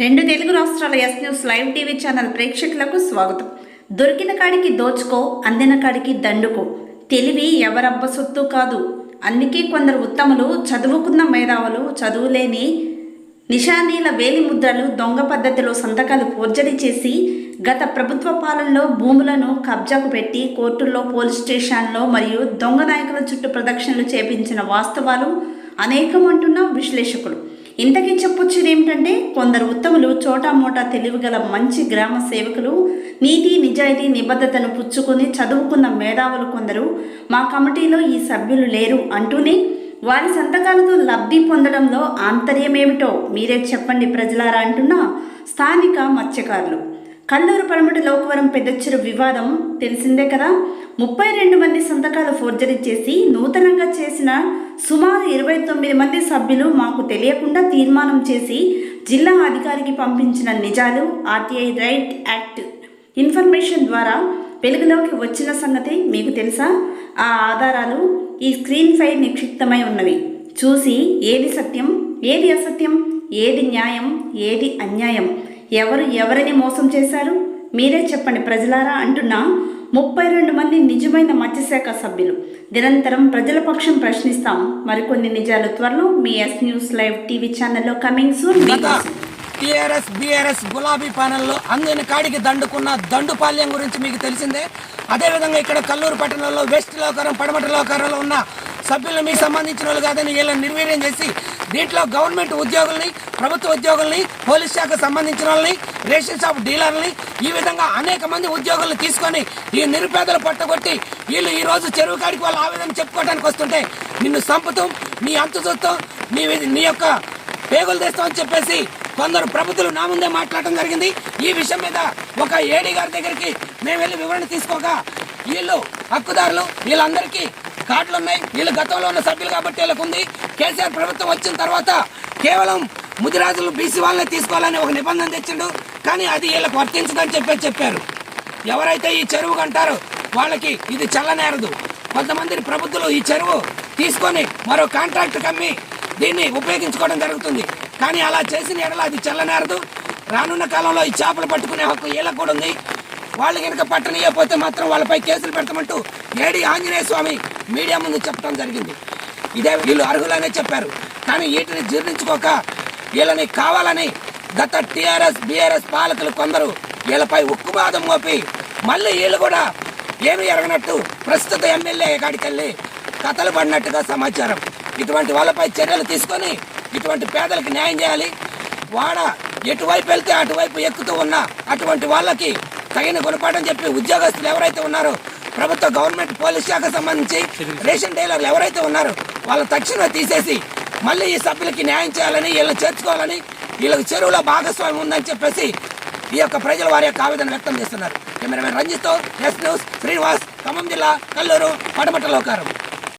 రెండు తెలుగు రాష్ట్రాల S news live TV channel ప్రేక్షకులకు స్వాగతం. దొరికిన కాడికి దోచుకో అందిన కాడికి దండుకో. తెలివి ఎవరబ్బ సొత్తు కాదు. అందుకే కొందరు ఉత్తములు చదువుకున్న మేధావులు చదువులేని నిషానీల వేలి ముద్రలు దొంగ పద్ధతిలో సంతకాలు ఫోర్జరీ చేసి గత ప్రభుత్వ పాలనలో భూములను కబ్జాకు పెట్టి కోర్టుల్లో పోలీస్ స్టేషన్లో మరియు దొంగ నాయకుల చుట్టూ ప్రదక్షిణలు చేపించిన వాస్తవాలు అనేకం అంటున్న విశ్లేషకులు. ఇంతకీ చెప్పొచ్చేది ఏమిటంటే కొందరు ఉత్తములు చోటా మోటా తెలివిగల మంచి గ్రామ సేవకులు నీతి నిజాయితీ నిబద్ధతను పుచ్చుకొని చదువుకున్న మేధావులు కొందరు మా కమిటీలో ఈ సభ్యులు లేరు అంటూనే వారి సంతకాలతో లబ్ధి పొందడంలో ఆంతర్యమేమిటో మీరే చెప్పండి ప్రజలారా అంటున్న స్థానిక మత్స్యకారులు. కల్లూరు పడమటి లోకవరం పెద్దచ్చురు వివాదం తెలిసిందే కదా. ముప్పై రెండు మంది సంతకాలు ఫోర్జరీ చేసి నూతనంగా చేసిన సుమారు ఇరవై తొమ్మిది మంది సభ్యులు మాకు తెలియకుండా తీర్మానం చేసి జిల్లా అధికారికి పంపించిన నిజాలు ఆర్టీఐ రైట్ యాక్ట్ ఇన్ఫర్మేషన్ ద్వారా వెలుగులోకి వచ్చిన సంగతి మీకు తెలుసా? ఆ ఆధారాలు ఈ స్క్రీన్పై నిక్షిప్తమై ఉన్నవి. చూసి ఏది సత్యం ఏది అసత్యం ఏది న్యాయం ఏది అన్యాయం? ఎవరు ఎవరిని మోసం చేశారు? మీరే చెప్పండి ప్రజలారా అంటున్న. ముప్పై రెండు మంది నిజమైన మత్స్యశాఖ సభ్యులు. నిరంతరం ప్రజల పక్షం ప్రశ్నిస్తాం. మరికొన్ని నిజాలు త్వరలో మీ ఎస్ న్యూస్ లైవ్ టీవీ ఛానల్లో కమింగ్ సూన్. టీఆర్ఎస్ టిఆర్ఎస్ గులాబీ ప్యానెల్లో అందిన కాడికి దండుకున్న దండుపాల్యం గురించి మీకు తెలిసిందే. అదేవిధంగా ఇక్కడ కల్లూరు పట్టణంలో వెస్ట్ లోకరం పడమటి లోకరంలో ఉన్న సభ్యులు మీకు సంబంధించిన వాళ్ళు కాదని వీళ్ళని నిర్వీర్యం చేసి దీంట్లో గవర్నమెంట్ ఉద్యోగుల్ని ప్రభుత్వ ఉద్యోగుల్ని పోలీస్ శాఖకు సంబంధించిన వాళ్ళని రేషన్ షాప్ డీలర్ని ఈ విధంగా అనేక మంది ఉద్యోగులను తీసుకొని ఈ నిరుపేదలు పట్టగొట్టి వీళ్ళు ఈ రోజు చెరువు కాడికి వాళ్ళు ఆవేదన చెప్పుకోవడానికి వస్తుంటే నిన్ను సంపుతం నీ అంతు చూస్తాం నీ నీ యొక్క పేగులు తెస్తామని చెప్పేసి కొందరు ప్రభుత్వం నా ముందే మాట్లాడటం జరిగింది. ఈ విషయం మీద ఒక ఏడీ గారి దగ్గరికి మేము వెళ్ళి వివరణ తీసుకోగా వీళ్ళు హక్కుదారులు వీళ్ళందరికీ కార్డులు ఉన్నాయి వీళ్ళు గతంలో ఉన్న సభ్యులు కాబట్టి వీళ్ళకు ఉంది కేసీఆర్ ప్రభుత్వం వచ్చిన తర్వాత కేవలం ముదిరాజులు బీసీ వాళ్ళని తీసుకోవాలని ఒక నిబంధన తెచ్చిండు. కానీ అది వీళ్ళకి వర్తించదని చెప్పి చెప్పారు. ఎవరైతే ఈ చెరువు అంటారో వాళ్ళకి ఇది చల్లనేరదు. కొంతమంది ప్రభుత్వాలు ఈ చెరువు తీసుకొని మరో కాంట్రాక్ట్ కమ్మి దీన్ని ఉపయోగించుకోవడం జరుగుతుంది. కానీ అలా చేసిన ఎడల అది చల్లనేరదు. రానున్న కాలంలో ఈ చేపలు పట్టుకునే హక్కు వీళ్ళకు కూడా ఉంది. వాళ్ళు కనుక పట్టనీయకపోతే మాత్రం వాళ్ళపై కేసులు పెడతామంటూ ఏడి ఆంజనేయ స్వామి మీడియా ముందు చెప్పడం జరిగింది. ఇదే వీళ్ళు అర్హులనే చెప్పారు. కానీ వీటిని జీర్ణించుకోక వీళ్ళని కావాలని గత టీఆర్ఎస్ బీఆర్ఎస్ పాలకులు కొందరు వీళ్ళపై ఉక్కుబాదం మోపి మళ్ళీ వీళ్ళు కూడా ఏమి ఎరగనట్టు ప్రస్తుత ఎమ్మెల్యే కాడికి వెళ్ళి కథలు పడినట్టుగా సమాచారం. ఇటువంటి వాళ్ళపై చర్యలు తీసుకొని ఇటువంటి పేదలకు న్యాయం చేయాలి. వాడ ఎటువైపు వెళ్తే అటువైపు ఎక్కుతూ ఉన్నా అటువంటి వాళ్ళకి తగిన గుణపాఠం చెప్పి ఉద్యోగస్తులు ఎవరైతే ఉన్నారో ప్రభుత్వ గవర్నమెంట్ పోలీస్ శాఖ సంబంధించి రేషన్ డీలర్లు ఎవరైతే ఉన్నారో వాళ్ళ తక్షణమే తీసేసి మళ్ళీ ఈ సభ్యులకి న్యాయం చేయాలని వీళ్ళని చేర్చుకోవాలని వీళ్ళకి చెరువులో భాగస్వామ్యం ఉందని చెప్పేసి ఈ యొక్క ప్రజలు వారి యొక్క ఆవేదన వ్యక్తం చేస్తున్నారు. కెమెరామెన్ రంజిత్తో ఎస్ న్యూస్ శ్రీనివాస్ ఖమ్మం జిల్లా కల్లూరు పడమట లోకారం.